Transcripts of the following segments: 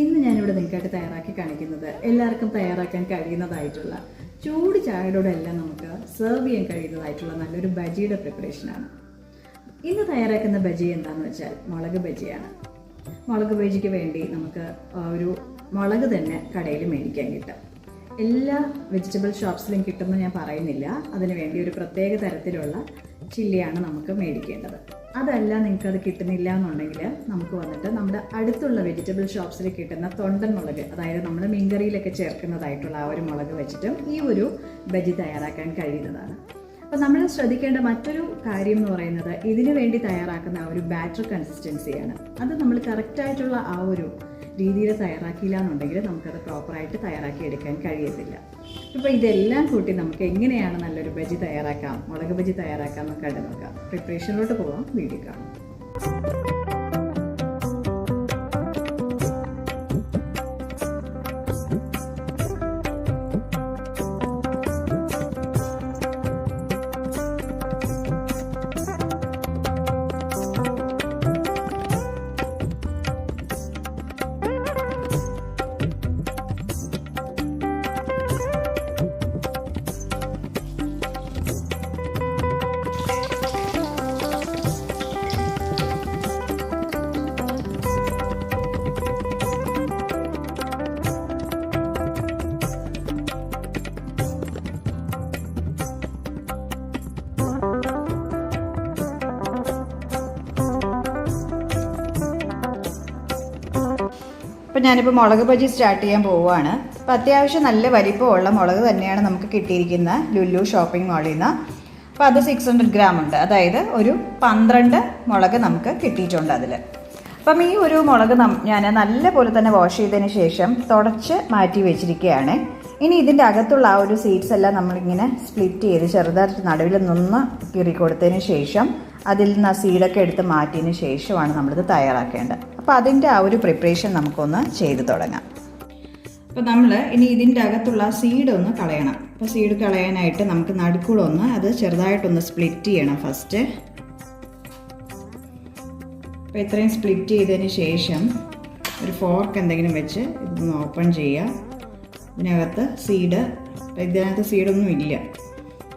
ഇന്ന് ഞാനിവിടെ നിങ്ങൾക്കായിട്ട് തയ്യാറാക്കി കാണിക്കുന്നത് എല്ലാവർക്കും തയ്യാറാക്കാൻ കഴിയുന്നതായിട്ടുള്ള ചൂട് ചായയോടെല്ലാം നമുക്ക് സെർവ് ചെയ്യാൻ കഴിയുന്നതായിട്ടുള്ള നല്ലൊരു ബജിയുടെ പ്രിപ്പറേഷനാണ് ഇന്ന് തയ്യാറാക്കുന്ന ബജി എന്താണെന്ന് വെച്ചാൽ മുളക് ബജിയാണ്. മുളക് ബജിക്ക് വേണ്ടി നമുക്ക് ഒരു മുളക് തന്നെ കടയിൽ മേടിക്കാൻ കിട്ടും. എല്ലാ വെജിറ്റബിൾ ഷോപ്സിലും കിട്ടുമെന്ന് ഞാൻ പറയുന്നില്ല. അതിനുവേണ്ടി ഒരു പ്രത്യേക തരത്തിലുള്ള ചില്ലിയാണ് നമുക്ക് മേടിക്കേണ്ടത്. അതല്ല നിങ്ങൾക്ക് അത് കിട്ടുന്നില്ല എന്നുണ്ടെങ്കിൽ നമുക്ക് വന്നിട്ട് നമ്മുടെ അടുത്തുള്ള വെജിറ്റബിൾ ഷോപ്സിൽ കിട്ടുന്ന തൊണ്ടൻ മുളക് അതായത് നമ്മൾ മീൻകറിയിലൊക്കെ ചേർക്കുന്നതായിട്ടുള്ള ആ ഒരു മുളക് വെച്ചിട്ടും ഈ ഒരു ബജി തയ്യാറാക്കാൻ കഴിയുന്നതാണ്. അപ്പോൾ നമ്മൾ ശ്രദ്ധിക്കേണ്ട മറ്റൊരു കാര്യം എന്ന് പറയുന്നത് ഇതിനു വേണ്ടി തയ്യാറാക്കുന്ന ആ ഒരു ബാറ്റർ കൺസിസ്റ്റൻസിയാണ്. അത് നമ്മൾ കറക്റ്റായിട്ടുള്ള ആ ഒരു രീതിയിൽ തയ്യാറാക്കിയില്ല എന്നുണ്ടെങ്കിൽ നമുക്കത് പ്രോപ്പറായിട്ട് തയ്യാറാക്കി എടുക്കാൻ കഴിയത്തില്ല. ഇപ്പോൾ ഇതെല്ലാം കൂട്ടി നമുക്ക് എങ്ങനെയാണ് നല്ലൊരു ബജി തയ്യാറാക്കാം മുളക് ബജി തയ്യാറാക്കാം എന്നൊക്കെ നോക്കാം. പ്രിപ്പറേഷനിലോട്ട് പോകാം വീഡിയോ കാണാം. അപ്പം ഞാനിപ്പോൾ മുളക് ബജി സ്റ്റാർട്ട് ചെയ്യാൻ പോവുകയാണ്. അപ്പോൾ അത്യാവശ്യം നല്ല വലിപ്പമുള്ള മുളക് തന്നെയാണ് നമുക്ക് കിട്ടിയിരിക്കുന്ന ലുല്ലു ഷോപ്പിംഗ് മാളിൽ നിന്ന്. അപ്പോൾ അത് സിക്സ് ഹൺഡ്രഡ് ഗ്രാം ഉണ്ട്. അതായത് ഒരു പന്ത്രണ്ട് മുളക് നമുക്ക് കിട്ടിയിട്ടുണ്ട് അതിൽ അപ്പം ഈ ഒരു മുളക് ഞാൻ നല്ല പോലെ തന്നെ വാഷ് ചെയ്തതിന് ശേഷം തുടച്ച് മാറ്റി വെച്ചിരിക്കുകയാണ്. ഇനി ഇതിന്റെ അകത്തുള്ള ആ ഒരു സീഡ്സ് എല്ലാം നമ്മളിങ്ങനെ സ്പ്ലിറ്റ് ചെയ്ത് ചെറുതായിട്ട് നടുവിൽ നിന്ന് കീറി കൊടുത്തതിന് ശേഷം അതിൽ നിന്ന് ആ സീഡൊക്കെ എടുത്ത് മാറ്റിയതിന് ശേഷമാണ് നമ്മളിത് തയ്യാറാക്കേണ്ടത്. അപ്പോൾ അതിന്റെ ആ ഒരു പ്രിപ്പറേഷൻ നമുക്കൊന്ന് ചെയ്ത് തുടങ്ങാം. അപ്പോൾ നമ്മൾ ഇനി ഇതിന്റെ അകത്തുള്ള സീഡ് ഒന്ന് കളയണം. അപ്പോൾ സീഡ് കളയാനായിട്ട് നമുക്ക് നടുക്കൂടെ ഒന്ന് അത് ചെറുതായിട്ടൊന്ന് സ്പ്ലിറ്റ് ചെയ്യണം ഫസ്റ്റ് അപ്പോൾ ഇത്രയും സ്പ്ലിറ്റ് ചെയ്തതിന് ശേഷം ഒരു ഫോർക്ക് എന്തെങ്കിലും വെച്ച് ഇതൊന്ന് ഓപ്പൺ ചെയ്യുക. ഇതിനകത്ത് സീഡ് ഇതിനകത്ത് സീഡൊന്നും ഇല്ല.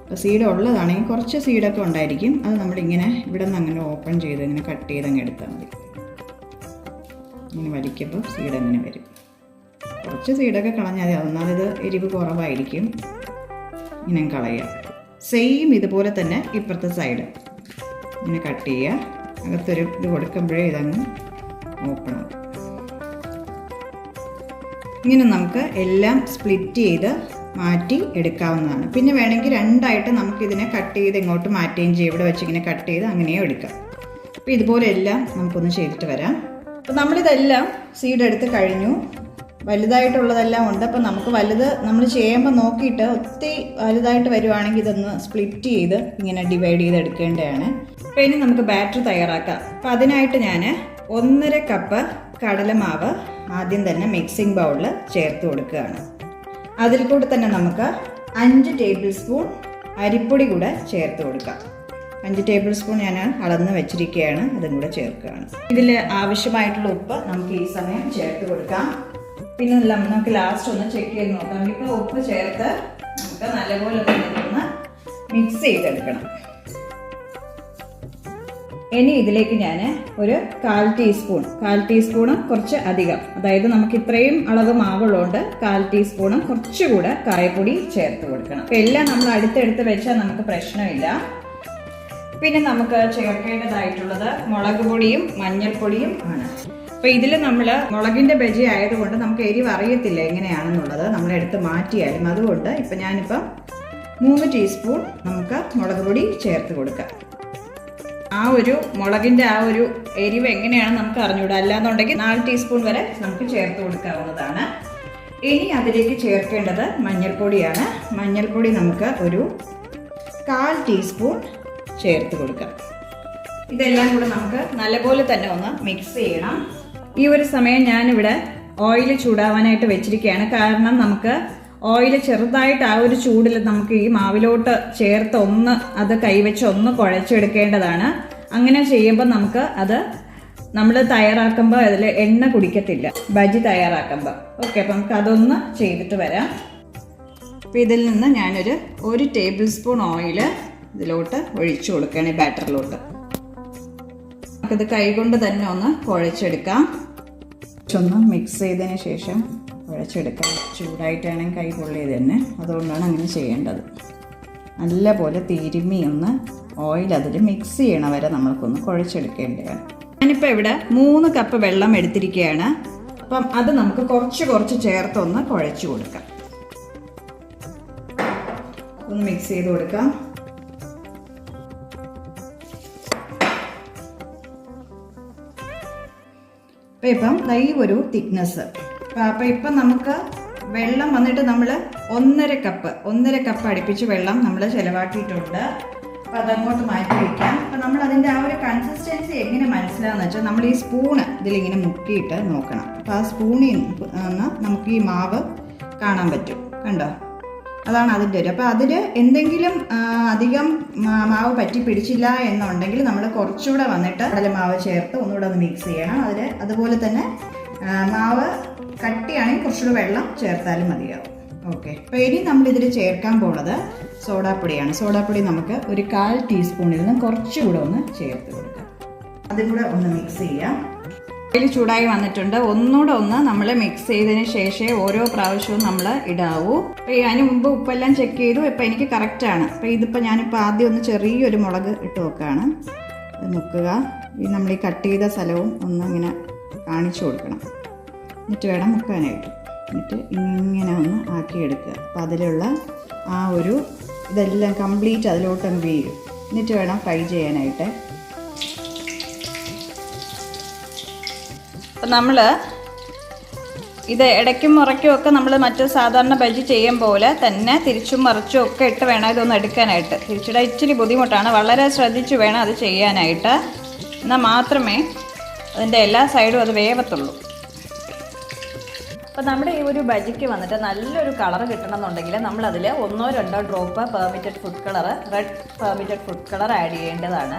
അപ്പോൾ സീഡ് ഉള്ളതാണെങ്കിൽ കുറച്ച് സീഡൊക്കെ ഉണ്ടായിരിക്കും. അത് നമ്മളിങ്ങനെ ഇവിടെ നിന്ന് അങ്ങനെ ഓപ്പൺ ചെയ്ത് ഇങ്ങനെ കട്ട് ചെയ്ത് അങ്ങ് എടുത്താൽ മതി. ഇങ്ങനെ വലിക്കുമ്പോൾ സീഡ് അങ്ങനെ വരും. കുറച്ച് സീഡൊക്കെ കളഞ്ഞാൽ മതി. ഇത് എരിവ് കുറവായിരിക്കും. ഇങ്ങനെ കളയുക. സെയിം ഇതുപോലെ തന്നെ ഇപ്പുറത്തെ സൈഡ് ഇങ്ങനെ കട്ട് ചെയ്യുക. അകത്തൊരു ഇത് കൊടുക്കുമ്പോഴേ ഇതങ്ങ് ഓപ്പൺ ആവും. ഇങ്ങനെ നമുക്ക് എല്ലാം സ്പ്ലിറ്റ് ചെയ്ത് മാറ്റി എടുക്കാവുന്നതാണ്. പിന്നെ വേണമെങ്കിൽ രണ്ടായിട്ട് നമുക്കിതിനെ കട്ട് ചെയ്ത് ഇങ്ങോട്ട് മാറ്റുകയും ചെയ്യും. ഇവിടെ വെച്ച് ഇങ്ങനെ കട്ട് ചെയ്ത് അങ്ങനെയും എടുക്കാം. അപ്പോൾ ഇതുപോലെ എല്ലാം നമുക്കൊന്ന് ചെയ്തിട്ട് വരാം. അപ്പോൾ നമ്മളിതെല്ലാം സീഡ് എടുത്ത് കഴിഞ്ഞു. വലുതായിട്ടുള്ളതെല്ലാം ഉണ്ട്. അപ്പോൾ നമുക്ക് വലുത് നമ്മൾ ചെയ്യുമ്പോൾ നോക്കിയിട്ട് ഒത്തിരി വലുതായിട്ട് വരുവാണെങ്കിൽ ഇതൊന്ന് സ്പ്ലിറ്റ് ചെയ്ത് ഇങ്ങനെ ഡിവൈഡ് ചെയ്ത് എടുക്കേണ്ടതാണ്. അപ്പോൾ ഇനി നമുക്ക് ബാറ്റർ തയ്യാറാക്കാം. അപ്പോൾ അതിനായിട്ട് ഞാൻ ഒന്നര കപ്പ് കടലമാവ് ആദ്യം തന്നെ മിക്സിംഗ് ബൗളിൽ ചേർത്ത് കൊടുക്കുകയാണ്. അതിൽ കൂടെ തന്നെ നമുക്ക് അഞ്ച് ടേബിൾ സ്പൂൺ അരിപ്പൊടി കൂടെ ചേർത്ത് കൊടുക്കാം. അഞ്ച് ടേബിൾ സ്പൂൺ ഞാൻ അളന്ന് വെച്ചിരിക്കുകയാണ്. അതും കൂടെ ചേർക്കുകയാണ്. ഇതിൽ ആവശ്യമായിട്ടുള്ള ഉപ്പ് നമുക്ക് ഈ സമയം ചേർത്ത് കൊടുക്കാം. പിന്നെ നമുക്ക് ലാസ്റ്റ് ഒന്ന് ചെക്ക് ചെയ്ത് നോക്കാം. ഇപ്പോൾ ഉപ്പ് ചേർത്ത് നമുക്ക് നല്ലപോലെ ഒന്ന് മിക്സ് ചെയ്തെടുക്കണം. ഇനി ഇതിലേക്ക് ഞാൻ ഒരു കാൽ ടീസ്പൂൺ കാൽ ടീസ്പൂണും കുറച്ച് അധികം. അതായത് നമുക്ക് ഇത്രയും അളവ് മാവുള്ളതുകൊണ്ട് കാൽ ടീസ്പൂണും കുറച്ചുകൂടെ കായപ്പൊടി ചേർത്ത് കൊടുക്കണം. എല്ലാം നമ്മൾ അടുത്തെടുത്ത് വെച്ചാൽ നമുക്ക് പ്രശ്നമില്ല. പിന്നെ നമുക്ക് ചേർക്കേണ്ടതായിട്ടുള്ളത് മുളക് പൊടിയും മഞ്ഞൾപ്പൊടിയും ആണ്. അപ്പോൾ ഇതിൽ നമ്മൾ മുളകിന്റെ ബജി ആയതുകൊണ്ട് നമുക്ക് എരിവ് അറിയത്തില്ല എങ്ങനെയാണെന്നുള്ളത്. നമ്മൾ എടുത്ത് മാറ്റിയാലും അതുകൊണ്ട് ഇപ്പം ഞാനിപ്പം മൂന്ന് ടീസ്പൂൺ നമുക്ക് മുളക് പൊടി ചേർത്ത് കൊടുക്കാം. ആ ഒരു മുളകിന്റെ ആ ഒരു എരിവ് എങ്ങനെയാണ് നമുക്ക് അറിഞ്ഞുകൂടുക അല്ലാന്നുണ്ടെങ്കിൽ നാല് ടീസ്പൂൺ വരെ നമുക്ക് ചേർത്ത് കൊടുക്കാവുന്നതാണ്. ഇനി അതിലേക്ക് ചേർക്കേണ്ടത് മഞ്ഞൾപ്പൊടിയാണ്. മഞ്ഞൾപ്പൊടി നമുക്ക് ഒരു കാൽ ടീസ്പൂൺ ചേർത്ത് കൊടുക്കാം. ഇതെല്ലാം കൂടെ നമുക്ക് നല്ലപോലെ തന്നെ ഒന്ന് മിക്സ് ചെയ്യണം. ഈ ഒരു സമയം ഞാനിവിടെ ഓയിൽ ചൂടാവാനായിട്ട് വെച്ചിരിക്കുകയാണ്. കാരണം നമുക്ക് ഓയിൽ ചെറുതായിട്ട് ആ ഒരു ചൂടിൽ നമുക്ക് ഈ മാവിലോട്ട് ചേർത്ത് ഒന്ന് അത് കൈവച്ച് ഒന്ന് കുഴച്ചെടുക്കേണ്ടതാണ്. അങ്ങനെ ചെയ്യുമ്പോൾ നമുക്ക് അത് നമ്മൾ തയ്യാറാക്കുമ്പോൾ അതിൽ എണ്ണ കുടിക്കത്തില്ല. ബജി തയ്യാറാക്കുമ്പോൾ. ഓക്കെ അപ്പം നമുക്ക് അതൊന്ന് ചെയ്തിട്ട് വരാം. അപ്പം ഇതിൽ നിന്ന് ഞാനൊരു ഒരു ടേബിൾ സ്പൂൺ ഓയിൽ ഇതിലോട്ട് ഒഴിച്ചു കൊടുക്കുകയാണ് ഈ ബാറ്ററിലോട്ട്. നമുക്കിത് കൈകൊണ്ട് തന്നെ ഒന്ന് കുഴച്ചെടുക്കാം. ഒന്ന് മിക്സ് ചെയ്തതിന് ശേഷം കുഴച്ചെടുക്കാം. ചൂടായിട്ടാണെങ്കിൽ കൈ പൊള്ളിയത് തന്നെ. അതുകൊണ്ടാണ് അങ്ങനെ ചെയ്യേണ്ടത്. നല്ല പോലെ തിരുമ്മി ഒന്ന് ഓയിൽ അതിൽ മിക്സ് ചെയ്യണ വരെ നമ്മൾക്കൊന്ന് കുഴച്ചെടുക്കേണ്ടതാണ്. ഞാനിപ്പോൾ ഇവിടെ മൂന്ന് കപ്പ് വെള്ളം എടുത്തിരിക്കുകയാണ്. അപ്പം അത് നമുക്ക് കുറച്ച് കുറച്ച് ചേർത്തൊന്ന് കുഴച്ച് കൊടുക്കാം. ഒന്ന് മിക്സ് ചെയ്ത് കൊടുക്കാം. അപ്പം ഇപ്പം ദൈ ഒരു തിക്നെസ് അപ്പം ഇപ്പം നമുക്ക് വെള്ളം വന്നിട്ട് നമ്മൾ ഒന്നര കപ്പ് ഒന്നര കപ്പ് അടുപ്പിച്ച് വെള്ളം നമ്മൾ ചിലവാക്കിയിട്ടുണ്ട്. അപ്പം അതങ്ങോട്ട് മാറ്റി വയ്ക്കാം അപ്പം നമ്മൾ അതിന്റെ ആ ഒരു കൺസിസ്റ്റൻസി എങ്ങനെ മനസ്സിലാകുന്ന വെച്ചാൽ നമ്മൾ ഈ സ്പൂണ് ഇതിലിങ്ങനെ മുക്കിയിട്ട് നോക്കണം. അപ്പം ആ സ്പൂണിൽ നിന്ന് നമുക്ക് ഈ മാവ് കാണാൻ പറ്റും. കണ്ടോ? അതാണ് അതിന്റെ ഒരു. അപ്പോൾ അതിൽ എന്തെങ്കിലും അധികം മാവ് പറ്റി പിടിച്ചില്ല എന്നുണ്ടെങ്കിൽ നമ്മൾ കുറച്ചുകൂടെ വന്നിട്ട് കടല മാവ് ചേർത്ത് ഒന്നുകൂടെ ഒന്ന് മിക്സ് ചെയ്യണം. അതിൽ അതുപോലെ തന്നെ മാവ് കട്ടിയാണെങ്കിൽ കുറച്ചുകൂടെ വെള്ളം ചേർത്താലും മതിയാവും. ഓക്കെ. അപ്പോൾ ഇനി നമ്മൾ ഇതിൽ ചേർക്കാൻ പോണത് സോഡാപ്പൊടിയാണ്. സോഡാപ്പൊടി നമുക്ക് ഒരു കാൽ ടീസ്പൂണിൽ നിന്ന് കുറച്ചുകൂടെ ഒന്ന് ചേർത്ത് കൊടുക്കാം. അതും കൂടെ ഒന്ന് മിക്സ് ചെയ്യാം. ഓയിൽ ചൂടായി വന്നിട്ടുണ്ട്. ഒന്നുകൂടെ ഒന്ന് നമ്മൾ മിക്സ് ചെയ്തതിന് ശേഷമേ ഓരോ പ്രാവശ്യവും നമ്മൾ ഇടാവൂ. അപ്പോൾ അതിന് മുമ്പ് ഉപ്പെല്ലാം ചെക്ക് ചെയ്തു. ഇപ്പം എനിക്ക് കറക്റ്റാണ് അപ്പോൾ ഇതിപ്പോൾ ഞാനിപ്പോൾ ആദ്യം ഒന്ന് ചെറിയൊരു മുളക് ഇട്ട് നോക്കുകയാണ് മുക്കുക ഈ നമ്മൾ ഈ കട്ട് ചെയ്ത സ്ഥലവും ഒന്ന് ഇങ്ങനെ കാണിച്ചു കൊടുക്കണം. എന്നിട്ട് വേണം മുക്കാനായിട്ട്. എന്നിട്ട് ഇങ്ങനെ ഒന്ന് ആക്കിയെടുക്കുക. അപ്പോൾ അതിലുള്ള ആ ഒരു ഇതെല്ലാം കംപ്ലീറ്റ് അതിലോട്ട് അങ്ങ് വീഴും. എന്നിട്ട് വേണം ഫ്രൈ ചെയ്യാനായിട്ട്. അപ്പം നമ്മൾ ഇത് ഇടയ്ക്കും മുറയ്ക്കും ഒക്കെ നമ്മൾ മറ്റു സാധാരണ ബജി ചെയ്യും പോലെ തന്നെ തിരിച്ചും മറിച്ചും ഒക്കെ ഇട്ട് വേണം ഇതൊന്ന് എടുക്കാനായിട്ട്. തിരിച്ചിടാൻ ഇച്ചിരി ബുദ്ധിമുട്ടാണ്. വളരെ ശ്രദ്ധിച്ച് വേണം അത് ചെയ്യാനായിട്ട്. എന്നാൽ മാത്രമേ അതിന്റെ എല്ലാ സൈഡും അത് വേവത്തുള്ളൂ. അപ്പോൾ നമ്മുടെ ഈ ഒരു ബജിക്ക് വന്നിട്ട് നല്ലൊരു കളർ കിട്ടണമെന്നുണ്ടെങ്കിൽ നമ്മളതിൽ ഒന്നോ രണ്ടോ drop permitted food colour red permitted food colour add ചെയ്യേണ്ടതാണ്.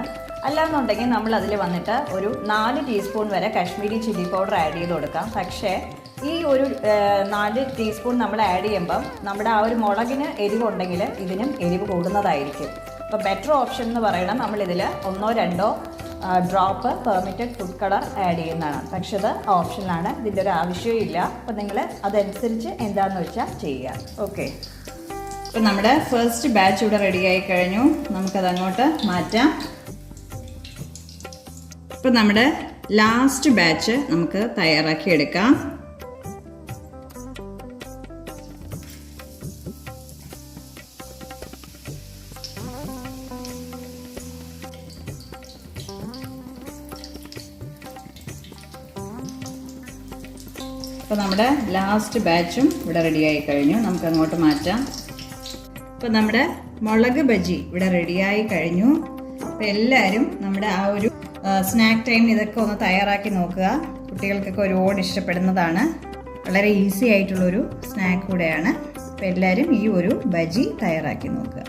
അല്ലാന്നുണ്ടെങ്കിൽ നമ്മൾ അതിൽ വന്നിട്ട് ഒരു നാല് ടീസ്പൂൺ വരെ കാശ്മീരി ചില്ലി പൗഡർ ആഡ് ചെയ്ത് കൊടുക്കാം. പക്ഷേ ഈ ഒരു നാല് ടീസ്പൂൺ നമ്മൾ ആഡ് ചെയ്യുമ്പം നമ്മുടെ ആ ഒരു മുളകിന് എരിവുണ്ടെങ്കിൽ ഇതിനും എരിവ് കൂടുന്നതായിരിക്കും. അപ്പോൾ ബെറ്റർ ഓപ്ഷൻ എന്ന് പറയണം. നമ്മളിതിൽ ഒന്നോ രണ്ടോ drop permitted food colour add ചെയ്യുന്നതാണ്. പക്ഷേ അത് ഓപ്ഷനാണ് ഇതിന്റെ ഒരു ആവശ്യവും ഇല്ല. അപ്പം നിങ്ങൾ അതനുസരിച്ച് എന്താണെന്ന് വെച്ചാൽ ചെയ്യുക. ഓക്കെ ഇപ്പം നമ്മുടെ ഫസ്റ്റ് ബാച്ച് ഇവിടെ റെഡി ആയി കഴിഞ്ഞു. നമുക്കത് അങ്ങോട്ട് മാറ്റാം. ഇപ്പം നമ്മുടെ ലാസ്റ്റ് ബാച്ച് നമുക്ക് തയ്യാറാക്കി എടുക്കാം അപ്പോൾ നമ്മുടെ ലാസ്റ്റ് ബാച്ചും ഇവിടെ റെഡിയായി കഴിഞ്ഞു. നമുക്ക് അങ്ങോട്ട് മാറ്റാം. അപ്പോൾ നമ്മുടെ മുളക് ബജി ഇവിടെ റെഡിയായി കഴിഞ്ഞു. അപ്പോൾ എല്ലാവരും നമ്മുടെ ആ ഒരു സ്നാക്ക് ടൈം ഇതൊക്കെ ഒന്ന് തയ്യാറാക്കി നോക്കുക. കുട്ടികൾക്കൊക്കെ ഒരുപാട് ഇഷ്ടപ്പെടുന്നതാണ്. വളരെ ഈസി ആയിട്ടുള്ളൊരു സ്നാക്ക് കൂടെയാണ്. അപ്പോൾ എല്ലാവരും ഈ ഒരു ബജി തയ്യാറാക്കി നോക്കുക.